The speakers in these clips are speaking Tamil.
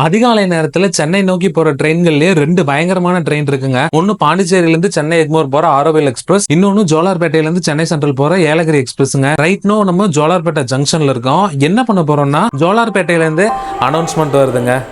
அதிகாலை நேரத்துல சென்னை நோக்கி போற ட்ரெயின்கள்லயே ரெண்டு பயங்கரமான ட்ரெயின் இருக்குங்க. ஒன்னு பாண்டிச்சேரியில இருந்து சென்னை எக்மோர் போற ஆரோவில் எக்ஸ்பிரஸ் இன்னொன்னு ஜோலார்பேட்டையில இருந்து சென்னை சென்ட்ரல் போற ஏலகிரி எக்ஸ்பிரஸ்ங்க. ரைட் நோ நம்ம ஜோலார்பேட்டை ஜங்ஷன்ல இருக்கோம். என்ன பண்ண போறோம்னா ஜோலார்பேட்டையில இருந்து அனௌன்ஸ்மெண்ட் வருதுங்க.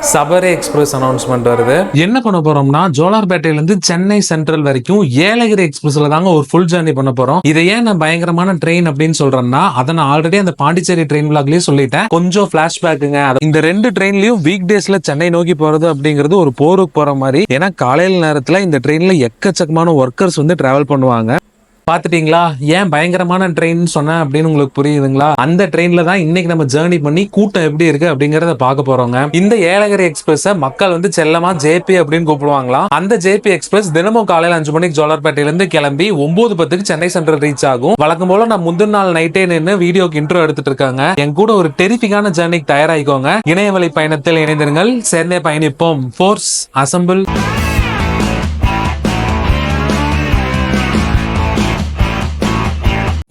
சபரி எக்ஸ்பிரஸ் அனௌன்ஸ்மெண்ட் வருது. என்ன பண்ண போறோம்னா ஜோலார்பேட்டையிலேருந்து சென்னை சென்ட்ரல் வரைக்கும் ஏலகிரி எக்ஸ்பிரஸ்ல தாங்க ஒரு ஃபுல் ஜேர்னி பண்ண போறோம். இதை ஏன் நான் பயங்கரமான ட்ரெயின் அப்படின்னு சொல்றேன்னா அதை நான் ஆல்ரெடி அந்த பாண்டிச்சேரி ட்ரெயின் விளாக்லயே சொல்லிட்டேன். கொஞ்சம் பிளாஷ்பேக்குங்க இந்த ரெண்டு ட்ரெயின்லயும் வீக் டேஸ்ல சென்னை நோக்கி போறது அப்படிங்கிறது ஒரு போருக்கு போற மாதிரி. ஏன்னா காலையில நேரத்துல இந்த ட்ரெயின்ல எக்கச்சக்கமான ஒர்க்கர்ஸ் வந்து டிராவல் பண்ணுவாங்க. பாத்துட்டீங்களா? ஏன் பயங்கரமான ட்ரெயின் சொன்னேன் அப்படின்னு உங்களுக்கு புரியுதுங்களா? அந்த ட்ரெயின்ல தான் இன்னைக்கு நம்ம ஜேர்னி பண்ணி கூட்டம் எப்படி இருக்கு அப்படிங்கறத பார்க்க போறோங்க. இந்த ஏலகிரி எக்ஸ்பிரஸ் மக்கள் வந்து செல்லமா ஜேபி அப்படின்னு கூப்பிடுவாங்களாம். அந்த ஜேபி எக்ஸ்பிரஸ் தினமும் காலையில அஞ்சு மணிக்கு ஜோலார்பேட்டையில இருந்து கிளம்பி ஒன்பது பத்துக்கு சென்னை சென்ட்ரல் ரீச் ஆகும். வழக்கம் போல நான் முந்தின நாள் நைட்டே நின்று வீடியோக்கு இன்ட்ரோ எடுத்துட்டு இருக்காங்க. என் கூட ஒரு டெரிஃபிக்கான ஜேர்னிக்கு தயாராகிக்கோங்க. இணையவழி பயணத்தில் இணைந்திருங்கள். சேர்ந்தே பயணிப்போம். ஃபோர்ஸ் அசம்பிள்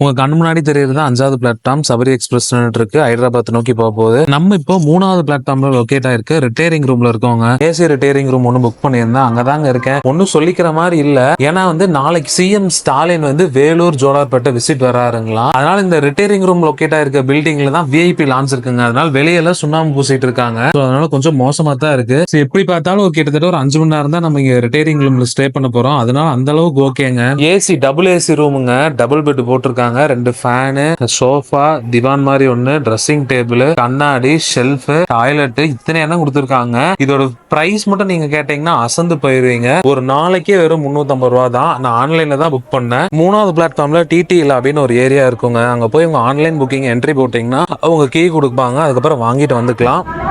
உங்க கண் முன்னாடி தெரியறது அஞ்சாவது பிளாட்ஃபார்ம் சபரி எக்ஸ்பிரஸ் இருக்கு ஹைதராபாத் நோக்கி போக போகுது. நம்ம இப்போ மூணாவது பிளாட்ஃபார்ம்ல லொக்கேட் ஆயிருக்கு. ரிட்டையரிங் ரூம்ல இருக்கவங்க ஏசி ரிட்டையரிங் ரூம் ஒன்று புக் பண்ணியிருந்தேன் அங்கதாங்க இருக்கேன். ஒன்றும் சொல்லிக்கிற மாதிரி இல்ல. ஏன்னா வந்து நாளைக்கு சிஎம் ஸ்டாலின் வந்து வேலூர் ஜோலார்பேட்டை விசிட் வராருங்களா அதனால இந்த ரிட்டையரிங் ரூம் லொக்கேட் ஆயிருக்க பில்டிங்ல தான் விஐபி லான்ச் இருக்குங்க. அதனால வெளியெல்லாம் சுண்ணாம்பு பூசிட்டு இருக்காங்க. அதனால கொஞ்சம் மோசமா தான் இருக்கு. எப்படி பார்த்தாலும் ஒரு கிட்டத்தட்ட ஒரு அஞ்சு மணி நேரம் தான் நம்ம இங்க ரிட்டையரிங் ரூம்ல ஸ்டே பண்ண போறோம். அதனால அந்த அளவுக்கு ஓகேங்க ஏசி டபுள் ஏசி ரூமுங்க டபுள் பெட் போட்டிருக்காங்க. ரெண்டு ஃபேனு சோஃபா திவான் மாதிரி ஒன்று ட்ரெஸ்ஸிங் டேபிள் கண்ணாடி ஷெல்ஃப் டாய்லெட் இத்தனை எண்ணம் கொடுத்துருக்காங்க. இதோட பிரைஸ் மட்டும் நீங்க கேட்டீங்கன்னா அசந்து போயிருவீங்க. ஒரு நாளைக்கே வெறும் 350 ரூபா தான். நான் ஆன்லைன்ல தான் புக் பண்ணேன். மூணாவது பிளாட்ஃபார்ம்ல டிடி அப்படின்னு ஒரு ஏரியா இருக்குங்க. அங்க போய் உங்க ஆன்லைன் புக்கிங் என்ட்ரி போட்டீங்கன்னா அவங்க கீ கொடுப்பாங்க. அதுக்கப்புறம் வாங்கிட்டு வந்துக்கலாம்.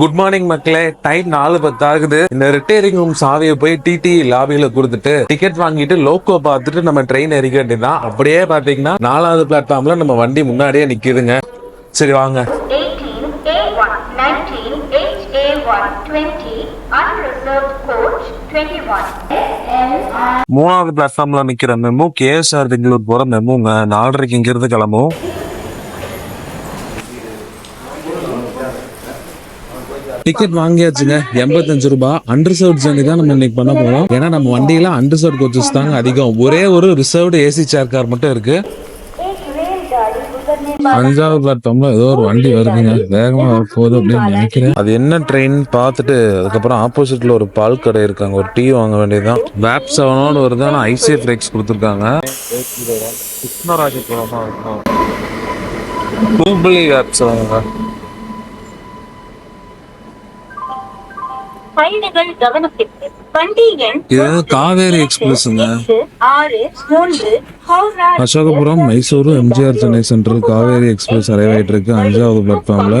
குட் மார்னிங் மக்களே. டைம் நாலு பத்து ஆகுது இந்த ரிட்டையரிங் ரூம் சாவியை போய் டிடி லாபியில கொடுத்துட்டு டிக்கெட் வாங்கிட்டு லோக்கோ பார்த்துட்டு நம்ம ட்ரெயின் எரிக்க வேண்டியதுதான். அப்படியே பாத்தீங்கன்னா நாலாவது பிளாட்ஃபார்ம்ல நம்ம வண்டி முன்னாடியே நிக்குதுங்க. சரி வாங்க. 18 A1 19 HA1 20 unreserved coach 21 SL மூணாவது பிளாட்ஃபார்ம்ல நிக்கிற மெமு கேஎஸ்ஆர் பெங்களூர் போற மெமுங்க நாலரைக்கு இங்கிருந்து கிளம்பும் டிக்கெட் வாங்கியாச்சுங்க. எண்பத்தஞ்சு ரூபாய் அண்டர்சர்வ் ஜேர்னி தான் நம்ம இன்னைக்கு பண்ண போறோம். ஏன்னா நம்ம வண்டியில அண்டர்சர்வ் கோச்சஸ் தாங்க அதிகம். ஒரே ஒரு ரிசர்வ்டு ஏசி சேர் கார் மட்டும் இருக்கு. அஞ்சாவது பிளாட்ஃபார்ம்ல ஏதோ ஒரு வண்டி வருதுங்க. வேகமா போகுது அப்படின்னு நினைக்கிறேன். அது என்ன ட்ரெயின் பார்த்துட்டு அதுக்கப்புறம் ஆப்போசிட்ல ஒரு பால் கடை இருக்காங்க. ஒரு டீ வாங்க வேண்டியதுதான். வேப் செவனோடு வருது. ஆனால் ஐசிஐ ரெக்ஸ் கொடுத்துருக்காங்க. பூபலி வேப் செவனுங்க பயணிகள் கவனத்திற்கு வண்டி எண் இது காவேரி எக்ஸ்பிரஸ்ங்க ஆறு மூன்று Asokapuram Mysuru M G R Chennai central Kaveri express அரைவாயிட்டு இருக்கு அஞ்சாவது பிளாட்ஃபார்ம்ல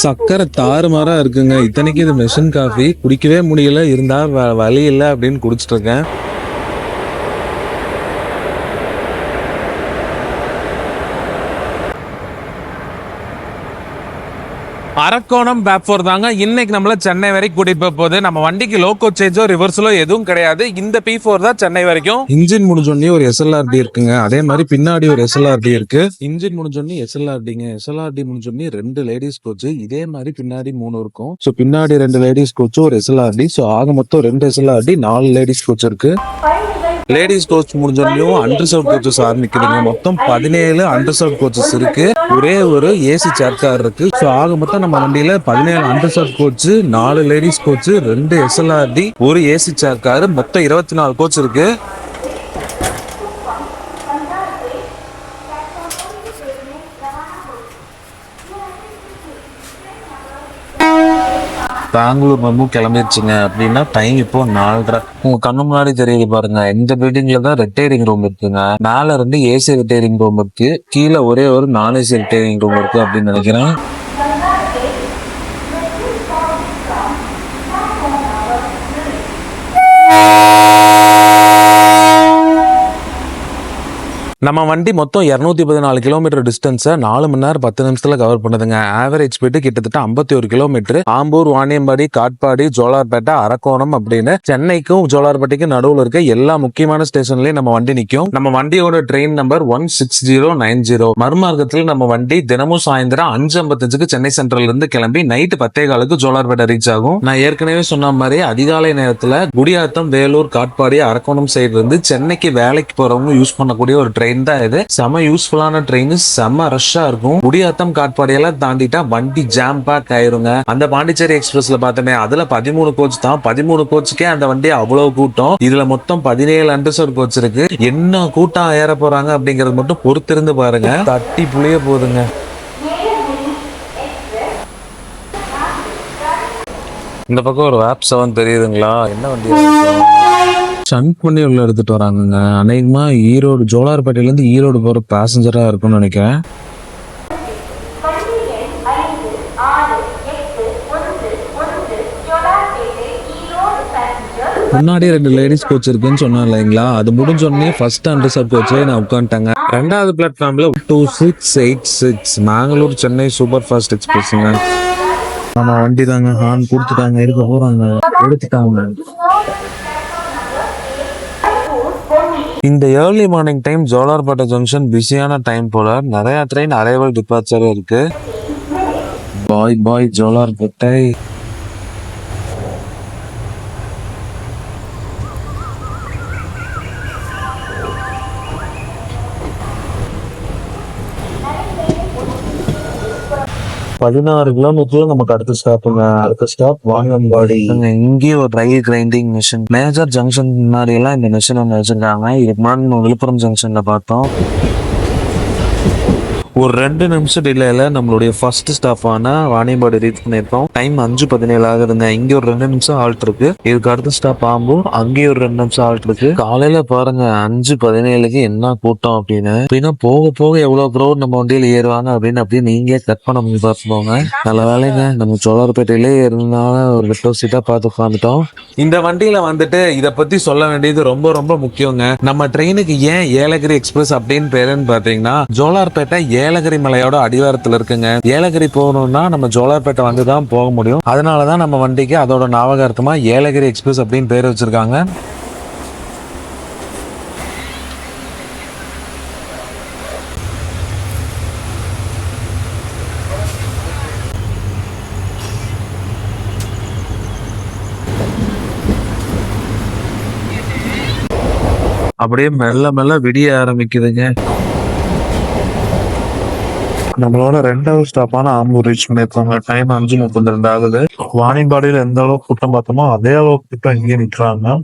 சக்கரை தாறுமாறா இருக்குங்க. இத்தனைக்கு இது மெஷின் காஃபி குடிக்கவே முடியல. இருந்தா வழி இல்லை அப்படின்னு குடிச்சிட்டு இருக்கேன். அரக்கோணம் பேப்போர் தாங்க. இன்னைக்கு நம்மள சென்னை வரைக்கும் கூட்டிட்டு போக போகுது. நம்ம வண்டிக்கு லோக்கோ சேஞ்சோ ரிவர்ஸலோ எதுவும் கிடையாது. இந்த பி ஃபோர் தான் சென்னை வரைக்கும். இன்ஜின் முடிஞ்சோடனே ஒரு எஸ்எல்ஆர்டி இருக்குங்க. அதே மாதிரி பின்னாடி ஒரு எஸ்எல்ஆர்டி இருக்கு. இன்ஜின் முடிஞ்சோடனே எஸ்எல்ஆர்டிங்க எஸ்எல்ஆர்டி முடிஞ்சோடனே ரெண்டு லேடிஸ் கோச் இதே மாதிரி பின்னாடி மூணு இருக்கும். ஸோ பின்னாடி ரெண்டு லேடிஸ் கோச் ஒரு எஸ்எல்ஆர்டி ஸோ ஆக மொத்தம் ரெண்டு எஸ்எல்ஆர்டி நாலு லேடிஸ் கோச் இருக்கு. லேடிஸ் கோச் முடிஞ்சோடனையும் அண்டர்சர்வ் கோச்சஸ் ஆரம்பிக்குதுங்க மொத்தம் பதினேழு அண்டர்சர்வ் கோச்சஸ் இருக்கு. ஒரே ஒரு ஏசி சேர் கார் இருக்கு. ஸோ ஆக மொத்தம் நம்ம வண்டியில பதினேழு அண்டர்சர்வ் கோச் நாலு லேடிஸ் கோச் ரெண்டு எஸ்எல்ஆர்டி ஒரு ஏசி சேர் கார் மொத்தம் இருபத்தி நாலு கோச் இருக்கு. பெங்களூர் மெமு கிளம்பிருச்சுங்க அப்படின்னா டைம் இப்போ நாலரை. உங்க கண்ணு முன்னாடி தெரியுது பாருங்க. இந்த பில்டிங்ல தான் ரிட்டையரிங் ரூம் இருக்குங்க. மேல இருந்து ஏசி ரிட்டையரிங் ரூம் இருக்கு. கீழே ஒரே ஒரு நான் ஏசி ரிட்டையரிங் ரூம் இருக்கு அப்படின்னு நினைக்கிறேன். நம்ம வண்டி மொத்தம் இரநூத்தி பதினாலு கிலோமீட்டர் டிஸ்டன்ஸை நாலு மணி நேரம் பத்து நிமிஷத்துல கவர் பண்ணுதுங்க. ஆவரேஜ் ஸ்பீடு கிட்டத்தட்ட ஐம்பத்தி ஒரு கிலோமீட்டர் ஆம்பூர் வாணியம்பாடி காட்பாடி ஜோலார்பேட்டை அரக்கோணம் அப்படின்னு சென்னைக்கும் ஜோலார்பேட்டைக்கும் நடுவில் இருக்க எல்லா முக்கியமான ஸ்டேஷன்லயும் நம்ம வண்டி நிற்கும் நம்ம வண்டியோட train number one six zero nine zero மறுமார்க்கத்தில் நம்ம வண்டி தினமும் சாயந்தரம் அஞ்சு ஐம்பத்தஞ்சுக்கு சென்னை சென்ட்ரல் இருந்து கிளம்பி நைட்டு பத்தே காலுக்கு ஜோலார்பேட்டை ரீச் ஆகும். நான் ஏற்கனவே சொன்ன மாதிரி அதிகாலை நேரத்தில் குடியாத்தம் வேலூர் காட்பாடி அரக்கோணம் சைடு இருந்து சென்னைக்கு வேலைக்கு போறவங்க யூஸ் பண்ணக்கூடிய ஒரு ட்ரெயின் தான் இது. செம யூஸ்ஃபுல்லான ட்ரெயின் செம ரஷ்ஷா இருக்கும். குடியாத்தம் காட்பாடையெல்லாம் தாண்டிட்டா வண்டி ஜாம் பேக் ஆயிருங்க. அந்த பாண்டிச்சேரி எக்ஸ்பிரஸ்ல பார்த்தோமே அதுல பதிமூணு கோச் தான். பதிமூணு கோச்சுக்கே அந்த வண்டி அவ்வளவு கூட்டம். இதுல மொத்தம் பதினேழு அண்டர்சோர் கோச் இருக்கு. என்ன கூட்டம் ஏற போறாங்க அப்படிங்கறது மட்டும் பொறுத்திருந்து பாருங்க. தட்டி புளிய போகுதுங்க இந்த பக்கம் ஒரு வேப் செவன் தெரியுதுங்களா? என்ன வண்டி ஷண்ட் பண்ணி உள்ள எடுத்துட்டு வராங்கங்க. அநேகமா ஈரோடு ஜோலார்பேட்டையில இருந்து ஈரோடு போற பேசஞ்சரா இருக்கும்னு நினைக்கிறேன். முன்னாடி ரெண்டு லேடிஸ் கோச் இருக்குன்னு சொன்னேன் இல்லைங்களா? அது முடிஞ்ச உடனே ஃபர்ஸ்ட் அண்டர்சர் கோச்சே நான் உட்காந்துட்டேங்க ரெண்டாவது பிளாட்ஃபார்ம்ல two six eight six Mangalore Chennai super fast எக்ஸ்பிரஸ்ங்க நம்ம வண்டி தாங்க ஹார்ன் கொடுத்துட்டாங்க. இருக்க போறாங்க. எடுத்துட்டாங்க. இந்த early morning time Jolarpettai junction பிஸியான டைம் போல நிறைய ட்ரெயின் அரைவல் டிபார்ச்சர் இருக்கு. பாய் பாய் ஜோலார்பேட்டை பதினாறு கிலோமீட்டர்ல நமக்கு அடுத்த ஸ்டாப்புங்க அடுத்த ஸ்டாப் வாங்கம்பாடி இங்கேயும் ஒரு ரயில் கிரைண்டிங் மிஷின் மேஜர் ஜங்ஷன் முன்னாடி எல்லாம் இந்த மிஷின் ஒன்று வச்சிருக்காங்க. இதுக்கு முன்னாடி விழுப்புரம் ஜங்ஷன்ல பார்த்தோம். ஒரு ரெண்டு நிமிஷம் டிலேல நம்மளுடைய ஃபர்ஸ்ட் ஸ்டாப்பான வாணியம்பாடி ரீச் பண்ணியிருக்கோம். டைம் அஞ்சு பதினேழு ஆகுதுங்க. இங்க ஒரு ரெண்டு நிமிஷம் ஆல்ட் இருக்கு. இதுக்கு அடுத்த ஸ்டாப் ஆம்பூர் அங்கேயும் ஒரு ரெண்டு நிமிஷம் ஆல்ட் இருக்கு. காலையில பாருங்க அஞ்சு பதினேழுக்கு என்ன கூட்டம் அப்படின்னு. அப்படின்னா போக போக எவ்வளவு க்ரௌட் நம்ம வண்டியில ஏறுவாங்க அப்படின்னு அப்படியே நீங்களே கட் பண்ண முடியும் பார்த்துக்கோங்க. நல்ல வேலைங்க. நம்ம சோழர்பேட்டையிலே இருந்தனால ஒரு விட்டோ சீட்டா பார்த்து உட்காந்துட்டோம் இந்த வண்டியில வந்துட்டு இதை பத்தி சொல்ல வேண்டியது ரொம்ப ரொம்ப முக்கியங்க. நம்ம ட்ரெயினுக்கு ஏன் ஏலகிரி எக்ஸ்பிரஸ் அப்படின்னு பேருன்னு பாத்தீங்கன்னா ஜோலார்பேட்டை ஏலகிரி மலையோட அடிவாரத்தில் இருக்குங்க. ஏலகிரி போகணும்னா நம்ம ஜோலார்பேட்டை வந்து தான் போக முடியும். அதனால தான் நம்ம வண்டிக்கு அதோட ஞாபகார்த்தமாக ஏலகிரி எக்ஸ்பிரஸ் அப்படின்னு பேர் வச்சிருக்காங்க. அப்படியே மெல்ல மெல்ல விடிய ஆரம்பிக்குதுங்க. நம்மளோட ரெண்டாவது ஸ்டாப்பான ஆம்பூர் ரீச் பண்ணிருக்காங்க டைம் அஞ்சு முப்பத்தி ரெண்டு ஆகுது. வாணிபாடியில் எந்த அளவுக்கு கூட்டம் பார்த்தோமோ அதே அளவுக்கு கூட்டம் இங்கே நிக்கிறாங்க.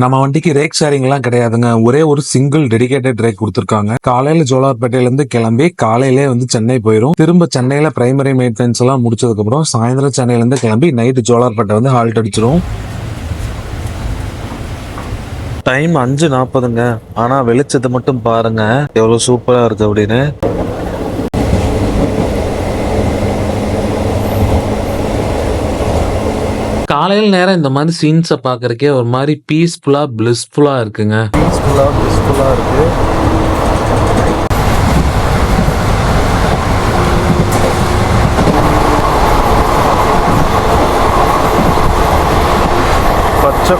நம்ம வண்டிக்கு ரேக் ஷேரிங் எல்லாம் கிடையாதுங்க. ஒரே ஒரு சிங்கிள் டெடிகேட்டட் ரேக் கொடுத்துருக்காங்க. காலையில ஜோலார்பேட்டையில இருந்து கிளம்பி காலையிலே வந்து சென்னை போயிடும் திரும்ப சென்னையில பிரைமரி மெயின்டெனன்ஸ் எல்லாம் முடிச்சதுக்கு அப்புறம் சாயந்தரம் சென்னையில இருந்து கிளம்பி நைட்டு ஜோலார்பேட்டை வந்து ஹால்ட் அடிச்சிரும். டைம் அஞ்சு நாற்பதுங்க ஆனா வெளிச்சத்தை மட்டும் பாருங்க. எவ்வளவு சூப்பரா இருக்கு அப்படின்னு. காலையில் நேரம் இந்த மாதிரி சீன்ஸை பார்க்குறக்கே ஒரு மாதிரி பீஸ்ஃபுல்லாக பிளிஸ்ஃபுல்லா இருக்குங்க. பீஸ்ஃபுல்லாக பீஸ்ஃபுல்லா இருக்கு. பச்சை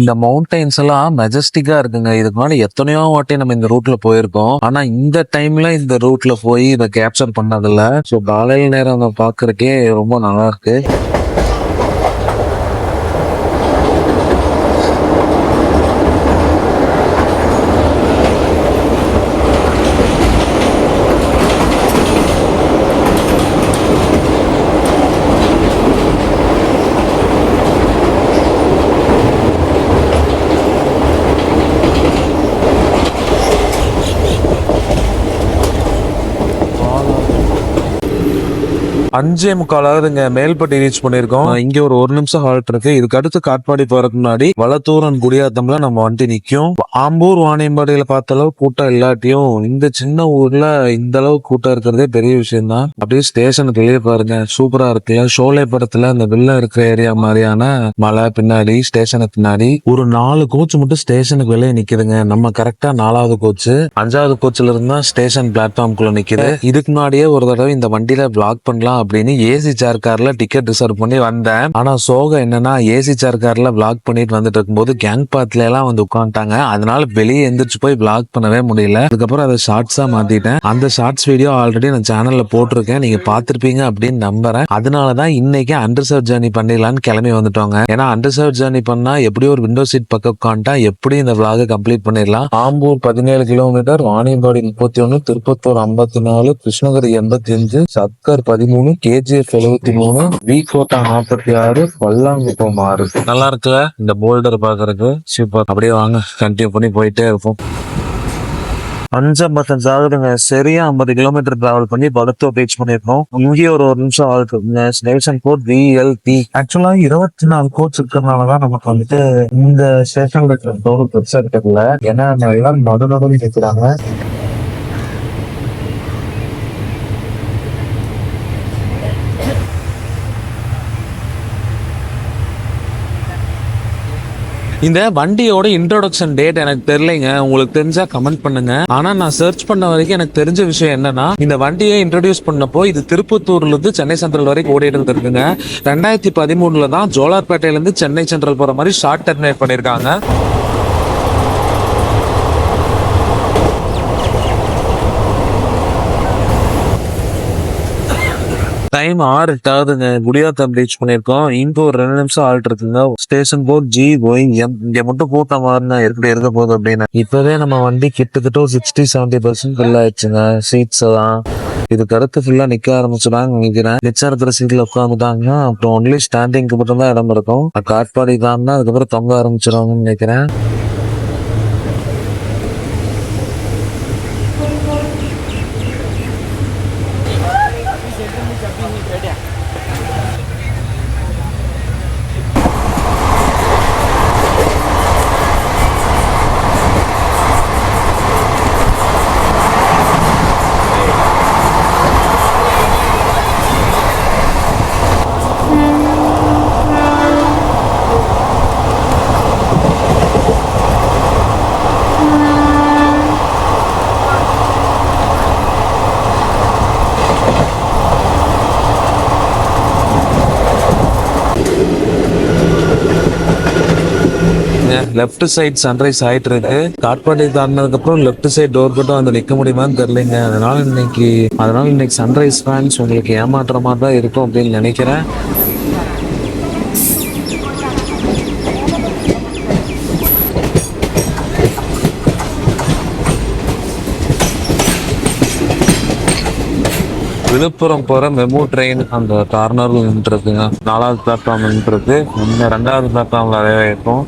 இந்த மவுண்டைன்ஸ் எல்லாம் மெஜஸ்டிக்கா இருக்குங்க. இதுக்கு மேலே எத்தனையோ வாட்டி நம்ம இந்த ரூட்ல போயிருக்கோம். ஆனா இந்த டைம்ல இந்த ரூட்ல போய் இதை கேப்சர் பண்ணதில்ல. ஸோ காலையில் நேரம் அதை பார்க்கறக்கே ரொம்ப நல்லா இருக்கு. அஞ்சே முக்காலாவதுங்க. மேல்பட்டி ரீச் பண்ணிருக்கோம். இங்க ஒரு ஒரு நிமிஷம் ஹால்ட் இருக்கு. இதுக்கு அடுத்து காட்பாடி போறதுக்கு முன்னாடி வளத்தூரன் குடியாத்தம்ல நம்ம வண்டி நிக்கும். ஆம்பூர் வாணியம்பாடியில பார்த்த அளவு கூட்டம் இல்லாட்டியும் இந்த சின்ன ஊர்ல இந்த அளவு கூட்டம் இருக்கிறதே பெரிய விஷயம் தான் அப்படியே ஸ்டேஷனுக்கு வெளியே பாருங்க. சூப்பரா இருக்குல்ல ஷோலே படத்துல அந்த வில்லம் இருக்கிற ஏரியா மாதிரியான மலை பின்னாடி ஸ்டேஷனுக்கு பின்னாடி ஒரு நாலு கோச் மட்டும் ஸ்டேஷனுக்கு வெளியே நிக்குதுங்க. நம்ம கரெக்டா நாலாவது கோச் அஞ்சாவது கோச்ல இருந்தா ஸ்டேஷன் பிளாட்ஃபார்ம்குள்ள நிக்குது. இதுக்கு முன்னாடியே ஒரு தடவை இந்த வண்டியில பிளாக் பண்ணலாம் அப்படின்னு ஏசி சேர் கார்ல டிக்கெட் ரிசர்வ் பண்ணி வந்தேன். ஆனா சோகம் என்னன்னா ஏசி சேர் கார்ல பிளாக் பண்ணிட்டு வந்துட்டு இருக்கும்போது கேங் பாத்ல எல்லாம் வந்து உட்காந்துட்டாங்க. அதனால வெளியே எந்திரிச்சு போய் பிளாக் பண்ணவே முடியல. அதுக்கப்புறம் அதை ஷார்ட்ஸா மாத்திட்டேன். அந்த ஷார்ட்ஸ் வீடியோ ஆல்ரெடி நான் சேனல்ல போட்டிருக்கேன். நீங்க பாத்திருப்பீங்க அப்படின்னு நம்புறேன். அதனாலதான் இன்னைக்கு அண்டர்சர்வ் ஜேர்னி பண்ணிடலான்னு கிளம்பி வந்துட்டோங்க. ஏன்னா அண்டர்சர்வ் ஜேர்னி பண்ணா எப்படி ஒரு விண்டோ சீட் பக்கம் உட்காந்துட்டா எப்படி இந்த vlog கம்ப்ளீட் பண்ணிடலாம். ஆம்பூர் பதினேழு கிலோமீட்டர் வாணியம்பாடி முப்பத்தி ஒன்னு திருப்பத்தூர் ஐம்பத்தி நாலு கிருஷ்ணகிரி எண்பத்தி அஞ்சு சத்கர் பதிமூணு கேஜிஎஃப் எழுபத்தி மூணு வி கோட்டா நாற்பத்தி ஆறு பல்லாங்குப்பம் ஆறு. நல்லா இருக்குல்ல இந்த போல்டர் பாக்குறதுக்கு? சூப்பர். அப்படியே வாங்க கண்டினியூ பண்ணி போயிட்டே இருப்போம். அஞ்சு ஐம்பத்தஞ்சு ஆகுதுங்க. சரியா ஐம்பது கிலோமீட்டர் டிராவல் பண்ணி பகத்தோ ரீச் பண்ணிருக்கோம் இங்கேயே ஒரு ஒரு நிமிஷம் ஆகுது. ஸ்டேஷன் கோட் விஎல்டி ஆக்சுவலா இருபத்தி நாலு கோச் இருக்கிறதுனாலதான் நமக்கு வந்துட்டு இந்த ஸ்டேஷன்ல இருக்கிற டோர் பெருசா இருக்கல ஏன்னா எல்லாம் நடு நடுவில் நிற்கிறாங்க இந்த வண்டியோட இன்ட்ரோடக்ஷன் டேட் எனக்கு தெரியலைங்க. உங்களுக்கு தெரிஞ்சா கமெண்ட் பண்ணுங்க. ஆனா நான் சர்ச் பண்ண வரைக்கும் எனக்கு தெரிஞ்ச விஷயம் என்னன்னா இந்த வண்டியை இன்ட்ரடியூஸ் பண்ணப்போ இது திருப்பத்தூர்ல இருந்து சென்னை சென்ட்ரல் வரைக்கும் ஓடிட்டு இருந்திருக்குங்க. ரெண்டாயிரத்தி பதிமூணுல தான் ஜோலார்பேட்டையில இருந்து சென்னை சென்ட்ரல் போற மாதிரி ஷார்ட் டெர்மினேட் பண்ணிருக்காங்க. டைம் ஆறு எட்டாவதுங்க குடியாத்தம் ரீச் பண்ணியிருக்கோம் இங்க ஒரு ரெண்டு நிமிஷம் ஆல்ட் இருக்குங்க. ஸ்டேஷன் போர்ட் ஜி கோயிங் எம் இங்க மட்டும் கூட்டம் மாறினா எப்படி இருக்க போகுது அப்படின்னு. இப்பவே நம்ம வண்டி கிட்டத்தட்ட ஒரு சிக்ஸ்டி செவன்டி பர்சன்ட் ஃபில் ஆயிடுச்சுங்க. சீட்ஸ் தான் இதுக்கு அடுத்து ஃபுல்லா நிக்க ஆரம்பிச்சுடாங்க நினைக்கிறேன். மிச்சம் இருக்கிற சீட்ல உட்காந்துட்டாங்க அப்புறம் ஒன்லி ஸ்டாண்டிங்க்கு மட்டும் தான் இடம் இருக்கும். காட்பாடி தான் அதுக்கப்புறம் தொங்க ஆரம்பிச்சிருவாங்கன்னு நினைக்கிறேன். லெஃப்ட் சைட் சன்ரைஸ் ஆயிட்டு இருக்கு காட்பாடி தாண்டினதுக்கு அப்புறம் லெஃப்ட் சைடு டோர் கட்டும் வந்து நிக்க முடியுமான்னு தெரியலங்க. அதனால இன்னைக்கு அதனால இன்னைக்கு சன்ரைஸ் ஃபேன்ஸ் உங்களுக்கு ஏமாற்ற மாதிரி தான் இருக்கும் அப்படின்னு நினைக்கிறேன். விழுப்புரம் போற மெமு ட்ரெயின் அந்த கார்னர்ல நின்றுருக்குங்க. நாலாவது பிளாட்ஃபார்ம் நின்றுருக்கு. இன்னும் ரெண்டாவது பிளாட்ஃபார்ம்ல நிறைய இருக்கும்.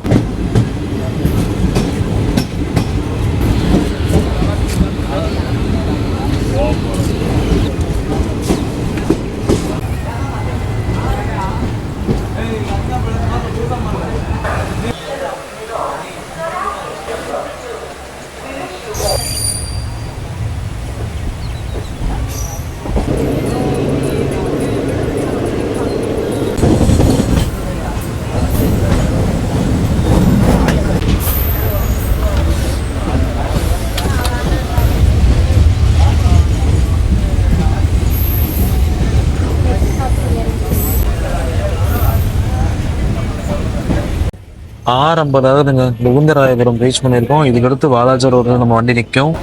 ஆறு ஐம்பதாவதுங்க முகுந்தராயபுரம் ரீச் பண்ணியிருக்கோம். இதுக்கடுத்து வாலாஜா ரோட்ல நம்ம வண்டி நிற்கும்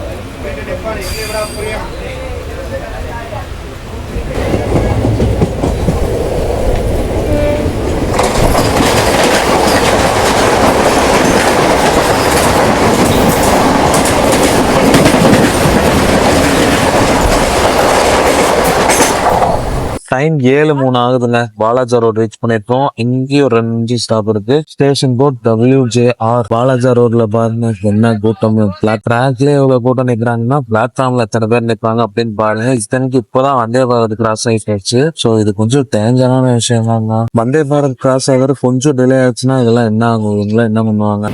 டைம் ஏழு மூணு ஆகுதுங்க. பாலாஜா ரோட் ரீச் பண்ணிருக்கோம். இங்கேயும் ஒரு ரெண்டு ஸ்டாப் இருக்கு. Station board W J R Walajah ரோட்ல பாருங்க என்ன கூட்டம். பிளாட் ட்ராக்ல எவ்வளவு கூட்டம் நிக்கிறாங்கன்னா பிளாட்ஃபார்ம்ல எத்தனை பேர் நிற்பாங்க அப்படின்னு பாருங்க. இத்தனைக்கு இப்பதான் வந்தே பாரத் கிராஸ் ஆயிடுச்சு சோ இது கொஞ்சம் டேஞ்சரான விஷயம் தாங்க வந்தே பாரத் கிராஸ் ஆகிறது கொஞ்சம் டிலே ஆச்சுன்னா இதெல்லாம் என்ன ஆகும்? என்ன பண்ணுவாங்க?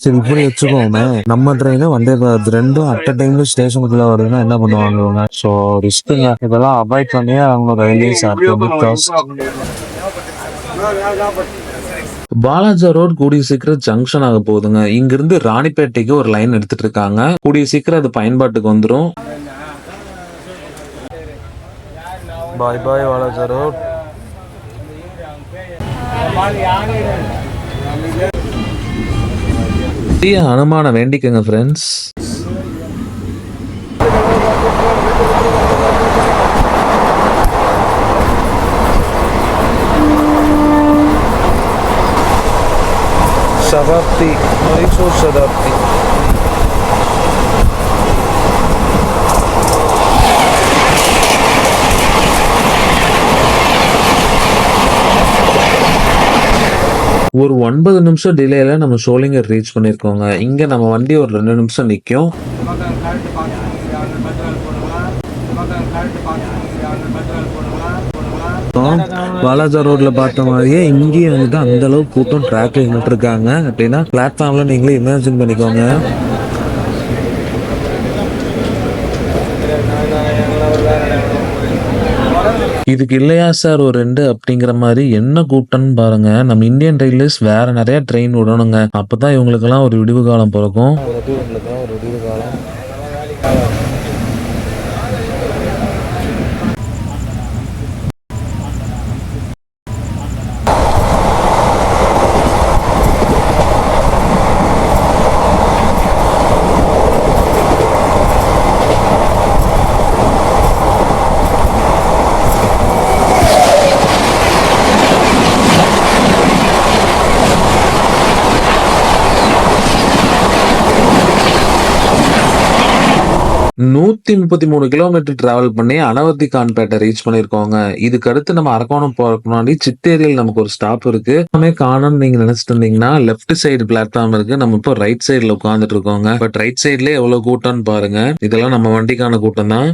சரி இப்படி வச்சுக்கோமே. நம்ம ட்ரெயின் வந்தே பாரத் ரெண்டும் அட் டைம்ல ஸ்டேஷனுக்குள்ள வருதுன்னா என்ன பண்ணுவாங்க ஸோ ரிஸ்க்குங்க இதெல்லாம் அவாய்ட் பண்ணி அவங்க ரயில்வே சார் பாலாஜா ரோட் கூடிய சீக்கிரம் ஜங்ஷன் ஆக போகுதுங்க. இங்க இருந்து ராணிப்பேட்டைக்கு ஒரு லைன் எடுத்துட்டு இருக்காங்க. கூடிய சீக்கிரம் அது பயன்பாட்டுக்கு வந்துரும். Bye bye Walaja road. பெரிய அனுமான வேண்டிக்கங்க ஃப்ரெண்ட்ஸ் சதாப்தி மைசூர் சதாப்தி. ஒரு ஒன்பது நிமிஷம் டிலேல நம்ம ஷோலிங்கர் ரீச் பண்ணிருக்கோங்க. இங்க நம்ம வண்டி ஒரு ரெண்டு நிமிஷம் நிக்கும். வாலாஜா ரோட்ல பார்த்த மாதிரியே இங்கேயும் வந்துட்டு அந்த அளவுக்கு கூட்டம் டிராக்ல நின்றுட்டு இருக்காங்க. அப்படின்னா பிளாட்ஃபார்ம்ல நீங்களே இமேஜின் பண்ணிக்கோங்க. இதுக்கு இல்லையா சார் ஒரு ரெண்டு அப்படிங்கிற மாதிரி என்ன கூட்டம்னு பாருங்க. நம்ம இந்தியன் ரயில்வேஸ் வேற நிறைய ட்ரெயின் விடணுங்க அப்பதான் இவங்களுக்கெல்லாம் ஒரு விடிவு காலம் பிறக்கும். ஒரு விடிவு காலம் நூத்தி முப்பத்தி மூணு கிலோமீட்டர் டிராவல் பண்ணி அனவர்த்தி கான்பேட்டை ரீச் பண்ணிருக்கோங்க இதுக்கு அடுத்து நம்ம அரக்கோணம் போறதுக்கு முன்னாடி சித்தேரியில் நமக்கு ஒரு ஸ்டாப் இருக்கு. எல்லாமே காணும் நீங்க நினைச்சிட்டு இருந்தீங்கன்னா லெஃப்ட் சைடு பிளாட்ஃபார்ம் இருக்கு. நம்ம இப்போ ரைட் சைடுல உட்காந்துட்டு இருக்கோங்க. பட் ரைட் சைட்ல எவ்வளவு கூட்டம்னு பாருங்க. இதெல்லாம் நம்ம வண்டிக்கான கூட்டம் தான்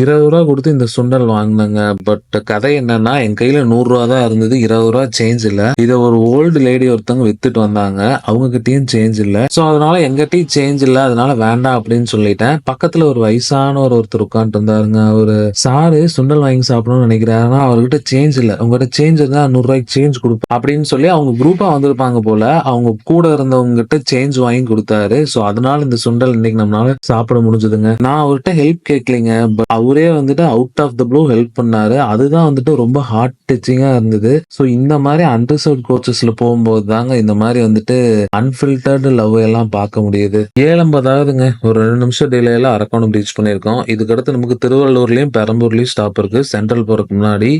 இருபது ரூபா கொடுத்து இந்த சுண்டல் வாங்கினங்க. பட் கதை என்னன்னா என் கையில நூறு ரூபா தான் இருந்தது. இருபது ரூபா சேஞ்ச் இல்ல. இதை ஒரு ஓல்டு லேடி ஒருத்தவங்க வித்துட்டு வந்தாங்க. அவங்க கிட்டயும் சேஞ்ச் இல்ல. சோ அதனால எங்கிட்டயும் சேஞ்ச் இல்ல. அதனால வேண்டாம் அப்படின்னு சொல்லிட்டேன். பக்கத்துல ஒரு வயசான ஒரு ஒருத்தர் உட்காந்துட்டு இருந்தாருங்க. அவரு சாரு சுண்டல் வாங்கி சாப்பிடணும்னு நினைக்கிறாரு. ஆனா அவர்கிட்ட சேஞ்ச் இல்ல. உங்ககிட்ட சேஞ்ச் இருந்தா நூறு ரூபாய்க்கு சேஞ்ச் கொடுப்பேன் அப்படின்னு சொல்லி அவங்க குரூப்பா வந்திருப்பாங்க போல அவங்க கூட இருந்தவங்க கிட்ட சேஞ்ச் வாங்கி கொடுத்தாரு. சோ அதனால இந்த சுண்டல் இன்னைக்கு நம்மளால சாப்பிட முடிஞ்சதுங்க. நான் அவர்கிட்ட ஹெல்ப் கேட்கலைங்க பட் அவரே வந்துட்டு out of the blue help பண்ணாரு. அதுதான் வந்துட்டு ரொம்ப ஹார்ட் டச்சிங்காக இருந்தது. ஸோ இந்த மாதிரி அன்ரிசர்வ் கோச்சஸ்ல போகும்போது தாங்க இந்த மாதிரி வந்துட்டு அன்ஃபில்டர்டு லவ் எல்லாம் பார்க்க முடியுது. ஏழம்பதாவதுங்க ஒரு ரெண்டு நிமிஷம் டிலேல அரக்கோணம் ரீச் பண்ணியிருக்கோம். இதுக்கடுத்து நமக்கு திருவள்ளூர்லயும் பெரம்பூர்லயும் ஸ்டாப் இருக்கு. சென்ட்ரல் போறதுக்கு முன்னாடி.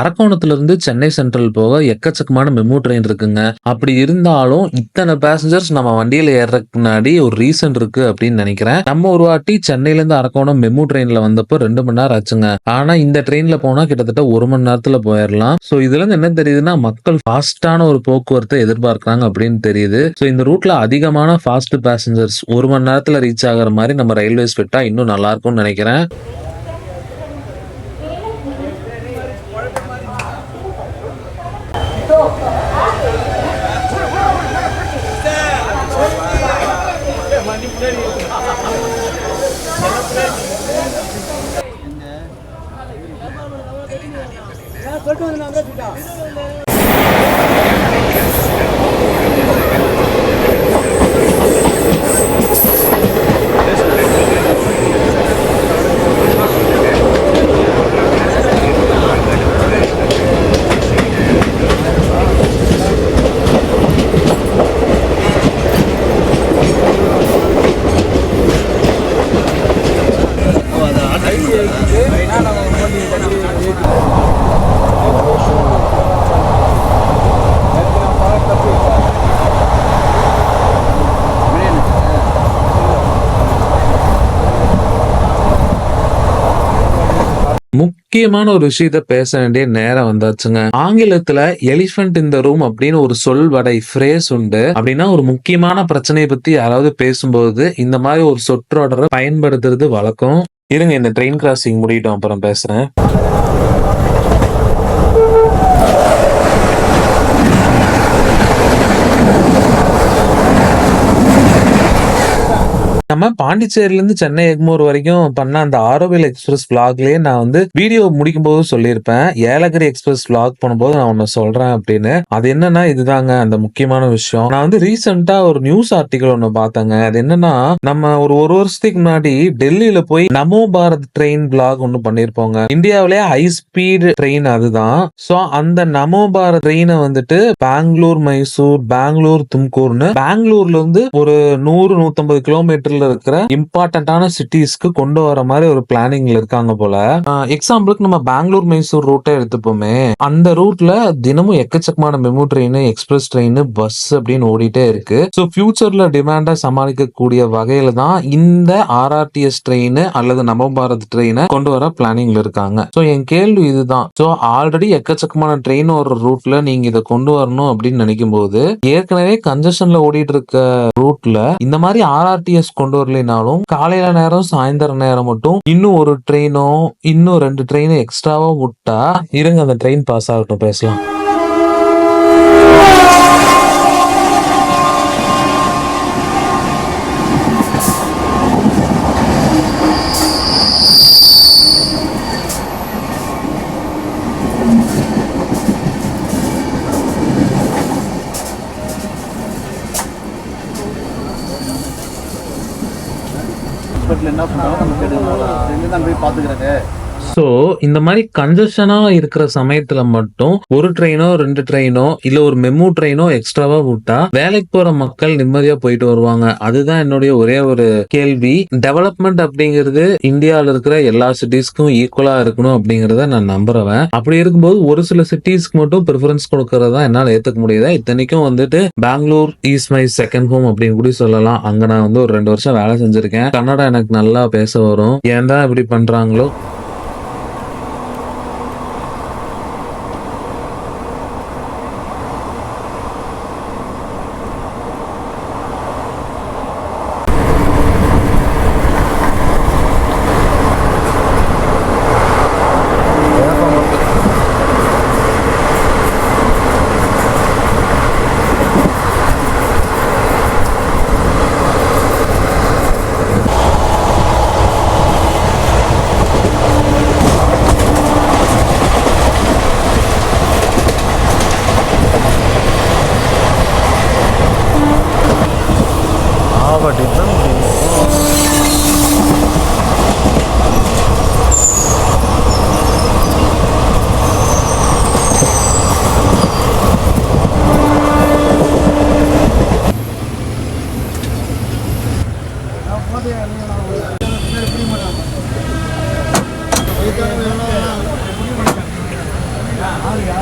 அரக்கோணத்திலிருந்து சென்னை சென்ட்ரல் போக எக்கச்சக்கமான மெமோ ட்ரெயின் இருக்குங்க. அப்படி இருந்தாலும் இத்தனை பேசஞ்சர்ஸ் நம்ம வண்டியில் ஏறதுக்கு முன்னாடி ஒரு ரீசன் இருக்கு அப்படின்னு நினைக்கிறேன். நம்ம ஒரு வாட்டி சென்னையிலேருந்து அரக்கோணம் மெமோ ட்ரெயின்ல வந்தப்போ ரெண்டு மணி நேரம் ஆச்சுங்க. ஆனா இந்த ட்ரெயின்ல போனா கிட்டத்தட்ட ஒரு மணி நேரத்துல போயிடலாம் ஸோ இதுல இருந்து என்ன தெரியுதுன்னா மக்கள் ஃபாஸ்டான ஒரு போக்குவரத்தை எதிர்பார்க்குறாங்க அப்படின்னு தெரியுது. ஸோ இந்த ரூட்ல அதிகமான ஃபாஸ்ட் பேசஞ்சர்ஸ் ஒரு மணி நேரத்துல ரீச் ஆகுற மாதிரி நம்ம ரயில்வேஸ் விட்டா இன்னும் நல்லா இருக்கும்னு நினைக்கிறேன். আমরা முக்கியமான ஒரு விஷயத்த பேச வேண்டிய நேரம் வந்தாச்சுங்க. ஆங்கிலத்துல எலிஃபென்ட் இந்த ரூம் அப்படின்னு ஒரு சொல்வடை ஃப்ரேஸ் உண்டு. அப்படின்னா ஒரு முக்கியமான பிரச்சனையை பத்தி யாராவது பேசும்போது இந்த மாதிரி ஒரு சொற்றொடரை பயன்படுத்துறது வழக்கம். இருங்க இந்த ட்ரெயின் கிராசிங் முடியட்டும் அப்புறம் பேசுறேன். நம்ம பாண்டிச்சேரியில இருந்து சென்னை எக்மோர் வரைக்கும் பண்ண அந்த ஆரோவில் எக்ஸ்பிரஸ் vlogலயே நான் வந்து வீடியோ முடிக்கும் போது சொல்லியிருப்பேன். ஏலகிரி எக்ஸ்பிரஸ் vlog பண்ணும்போது நான் ஒன்னு சொல்றேன் அப்படின்னு. அது என்னன்னா இதுதாங்க அந்த முக்கியமான விஷயம். நான் வந்து ரீசெண்டா ஒரு நியூஸ் ஆர்டிகல் ஒன்னு பார்த்தேங்க. அது என்னன்னா நம்ம ஒரு ஒரு வருஷத்துக்கு முன்னாடி டெல்லியில போய் நமோ பாரத் ட்ரெயின் vlog ஒன்று பண்ணிருப்போங்க இந்தியாவிலே ஹை ஸ்பீடு ட்ரெயின் அதுதான். சோ அந்த நமோ பாரத் ட்ரெயினை வந்துட்டு பெங்களூர் மைசூர் பெங்களூர் தும்கூர்னு பெங்களூர்ல இருந்து ஒரு நூறு நூத்தம்பது கிலோமீட்டர்ல இருக்கிற இம்பார்ட்டன்டான சிட்டிஸ்க்கு கொண்டு வர மாதிரி ஒரு பிளானிங்ல இருக்காங்க போல. எக்ஸாம்பிளுக்கு நம்ம பெங்களூர் மைசூர் ரூட்டை எடுத்துப்போமே. அந்த ரூட்ல தினமும் எக்கச்சக்கமான MEMU train express train bus அப்படின்னு ஓடிட்டே இருக்கு. ஸோ ஃபியூச்சர்ல டிமாண்டை சமாளிக்கக்கூடிய வகையில தான் இந்த ஆர்ஆர்டிஎஸ் ட்ரெயின் அல்லது நமோ பாரத் ட்ரெயினை கொண்டு வர பிளானிங்ல இருக்காங்க. ஸோ என் கேள்வி இதுதான். ஸோ ஆல்ரெடி எக்கச்சக்கமான ட்ரெயின் ஒரு ரூட்ல நீங்க இதை கொண்டு வரணும் அப்படின்னு நினைக்கும் போது ஏற்கனவே கன்ஜஷன்ல ஓடிட்டு இருக்க ரூட்ல இந்த மாதிரி ஆர்ஆர்டிஎஸ் கொண்டு வரலைனாலும் காலையில நேரம் சாயந்தர நேரம் மட்டும் இன்னும் ஒரு ட்ரெயினோ இன்னும் ரெண்டு ட்ரெயினும் எக்ஸ்ட்ராவா விட்டா இருங்க அந்த ட்ரெயின் பாஸ் ஆகட்டும் பேசலாம். வீட்டில் என்ன பண்ணுறாங்க? நம்ம கேட்டு செஞ்சு தான் போய் பார்த்துக்கிறது ஸோ இந்த மாதிரி கன்ஜஷனா இருக்கிற சமயத்துல மட்டும் ஒரு ட்ரெயினோ ரெண்டு ட்ரெயினோ இல்ல ஒரு மெமு ட்ரெயினோ எக்ஸ்ட்ராவா விட்டா வேலைக்கு போற மக்கள் நிம்மதியா போயிட்டு வருவாங்க. அதுதான் என்னுடைய ஒரே ஒரு கேள்வி. டெவலப்மெண்ட் அப்படிங்கிறது இந்தியாவில் இருக்கிற எல்லா சிட்டிஸ்க்கும் ஈக்குவலா இருக்கணும் அப்படிங்கறத நான் நம்புறவன். அப்படி இருக்கும்போது ஒரு சில சிட்டிஸ்க்கு மட்டும் ப்ரிஃபரன்ஸ் கொடுக்கறதா என்னால் ஏத்துக்க முடியுதா? இத்தனைக்கும் வந்துட்டு Bangalore is my second home அப்படின்னு கூட சொல்லலாம். அங்க நான் வந்து ஒரு ரெண்டு வருஷம் வேலை செஞ்சிருக்கேன். கன்னடா எனக்கு நல்லா பேச வரும். ஏன் தான் இப்படி பண்றாங்களோ?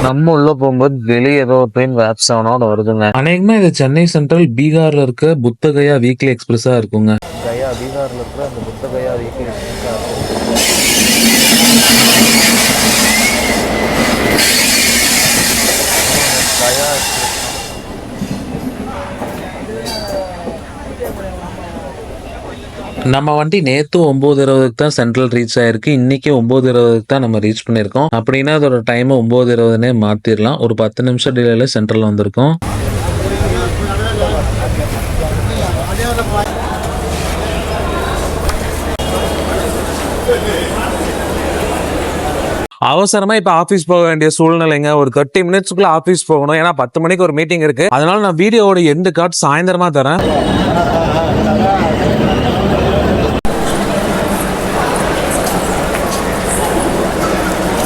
நம்ம உள்ள போகும்போது வெளியே ஏதோ ட்ரெயின் வேப் செவனோட வருதுங்க. அநேகமா இது சென்னை சென்ட்ரல் பீகார்ல இருக்க புத்தகயா வீக்லி எக்ஸ்பிரஸா இருக்குங்க. கயா பீகார்ல இருக்கிற அந்த புத்த கயா வீக்கில் கயா நம்ம வண்டி நேத்து ஒன்பது இருபதுக்கு தான் சென்ட்ரல் ரீச் ஆயிருக்கு. இன்னைக்கு ஒன்பது இருபதுக்கு தான் நம்ம ரீச் பண்ணியிருக்கோம். அப்படின்னா அதோட டைம் ஒன்பது இருபதுனே மாத்திரலாம். ஒரு பத்து நிமிஷம் டிலேல சென்ட்ரல் வந்திருக்கோம். அவசரமா இப்ப ஆபீஸ் போக வேண்டிய சூழ்நிலைங்க. ஒரு தேர்ட்டி மினிட்ஸ்க்குள்ள ஆபீஸ் போகணும். ஏன்னா பத்து மணிக்கு ஒரு மீட்டிங் இருக்கு. அதனால நான் வீடியோவோட எண்டு கார்டு சாயந்தரமா தரேன்.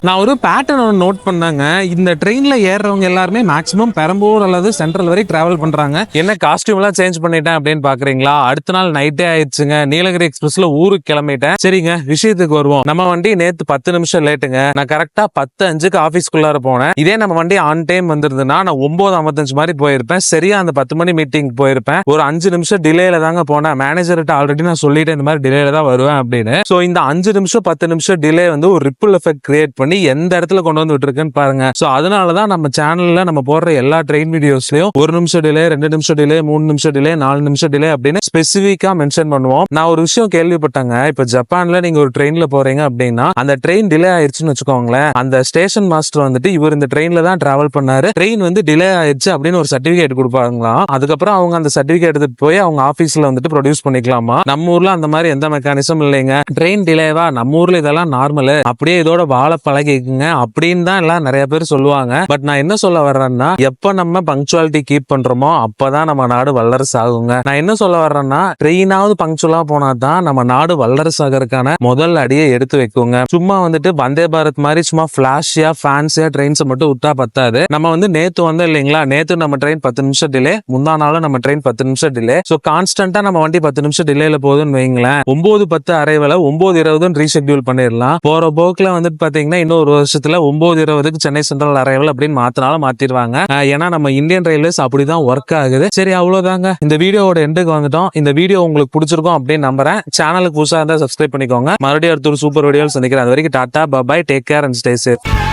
நான் ஒரு பேட்டர்ன் ஒன்று நோட் பண்ணாங்க. இந்த ட்ரெயினில் ஏறுறவங்க எல்லாருமே மேக்ஸிமம் பெரம்பூர் அல்லது சென்ட்ரல் வரை டிராவல் பண்ணுறாங்க என்ன காஸ்டியூம்லாம் சேஞ்ச் பண்ணிட்டேன் அப்படின்னு பார்க்குறீங்களா அடுத்த நாள் நைட்டே ஆயிடுச்சுங்க. நீலகிரி எக்ஸ்பிரஸில் ஊருக்கு கிளம்பிட்டேன். சரிங்க விஷயத்துக்கு வருவோம். நம்ம வண்டி நேற்று பத்து நிமிஷம் லேட்டுங்க நான் கரெக்டாக பத்து அஞ்சுக்கு ஆஃபீஸ்க்குள்ளார போனேன். இதே நம்ம வண்டி ஆன் டைம் வந்துருதுன்னா நான் ஒம்பது ஐம்பத்தஞ்சு மாதிரி போயிருப்பேன். சரியா அந்த பத்து மணி மீட்டிங் போயிருப்பேன். ஒரு அஞ்சு நிமிஷம் டிலேல தாங்க போனேன். மேனேஜர்கிட்ட ஆல்ரெடி நான் சொல்லிட்டேன் இந்த மாதிரி டிலேல தான் வருவேன் அப்படின்னு. ஸோ இந்த அஞ்சு நிமிஷம் பத்து நிமிஷம் டிலே வந்து ஒரு ரிப்பிள் எஃபெக்ட் கிரியேட் பண்ணி எந்த இடத்துல கொண்டு வந்து விட்டுருக்குன்னு பாருங்க. ஸோ அதனாலதான் நம்ம சேனல்ல நம்ம போடுற எல்லா ட்ரெயின் வீடியோஸ்லயும் ஒரு நிமிஷம் டிலே ரெண்டு நிமிஷம் டிலே மூணு நிமிஷம் டிலே நாலு நிமிஷம் டிலே அப்படின்னு ஸ்பெசிஃபிக்கா மென்ஷன் பண்ணுவோம். நான் ஒரு விஷயம் கேள்விப்பட்டாங்க. இப்ப ஜப்பான்ல நீங்க ஒரு ட்ரெயின்ல போறீங்க அப்படின்னா அந்த ட்ரெயின் டிலே ஆயிடுச்சுன்னு வச்சுக்கோங்களேன். அந்த ஸ்டேஷன் மாஸ்டர் வந்துட்டு இவர் இந்த ட்ரெயின்ல தான் டிராவல் பண்ணாரு. ட்ரெயின் வந்து டிலே ஆயிடுச்சு அப்படின்னு ஒரு சர்டிபிகேட் கொடுப்பாங்களாம். அதுக்கப்புறம் அவங்க அந்த சர்டிபிகேட் எடுத்துட்டு போய் அவங்க ஆபீஸ்ல வந்துட்டு ப்ரொடியூஸ் பண்ணிக்கலாமா? நம்ம ஊர்ல அந்த மாதிரி எந்த மெக்கானிசம் இல்லைங்க. ட்ரெயின் டிலேவா நம்ம ஊர்ல இதெல்லாம் நார்மல் அப்படியே இதோட வாழ பழகிக்குங்க. அப்படின்னு தான் எல்லாம் நிறைய பேர் சொல்லுவாங்க. பட் நான் என்ன சொல்ல வர்றேன்னா எப்ப நம்ம பங்க்சுவாலிட்டி கீப் பண்றோமோ அப்பதான் நம்ம நாடு வல்லரசு ஆகுங்க. நான் என்ன சொல்ல வர்றேன்னா ட்ரெயினாவது பங்க்சுவலா போனா தான் நம்ம நாடு வல்லரசு ஆகிறதுக்கான முதல் அடியை எடுத்து வைக்குங்க. சும்மா வந்துட்டு வந்தே பாரத் மாதிரி சும்மா பிளாஷியா ஃபேன்சியா ட்ரெயின்ஸை மட்டும் விட்டா பத்தாது. நம்ம வந்து நேத்து வந்தோம் இல்லைங்களா? நேத்து நம்ம ட்ரெயின் பத்து நிமிஷம் டிலே முந்தா நாளும் நம்ம ட்ரெயின் பத்து நிமிஷம் டிலே ஸோ கான்ஸ்டன்டா நம்ம வண்டி பத்து நிமிஷம் டிலேல போகுதுன்னு வைங்களேன். ஒன்பது பத்து அரைவலை ஒன்பது இருபதுன்னு ரீஷெட்யூல் பண்ணிடலாம் போற போக்குல வந்துட்டு பாத்தீங்கன்னா இன்னும் ஒரு வருஷத்துல ஒன்பது இருபதுக்கு சென்னை சென்ட்ரல் அரைவல் அப்படின்னு மாத்தினாலும் மாத்திடுவாங்க. ஏன்னா நம்ம இந்தியன் ரயில்வேஸ் அப்படிதான் ஒர்க் ஆகுது. சரி அவ்வளவுதாங்க. இந்த வீடியோவோட எண்டுக்கு வந்துட்டோம். இந்த வீடியோ உங்களுக்கு பிடிச்சிருக்கும் அப்படின்னு நம்புறேன். சேனலுக்கு புதுசாக இருந்தால் சப்ஸ்கிரைப் பண்ணிக்கோங்க. மறுபடியும் அடுத்த ஒரு சூப்பர் வீடியோ சந்திக்கிறேன். அது வரைக்கும் tata bye take care and stay safe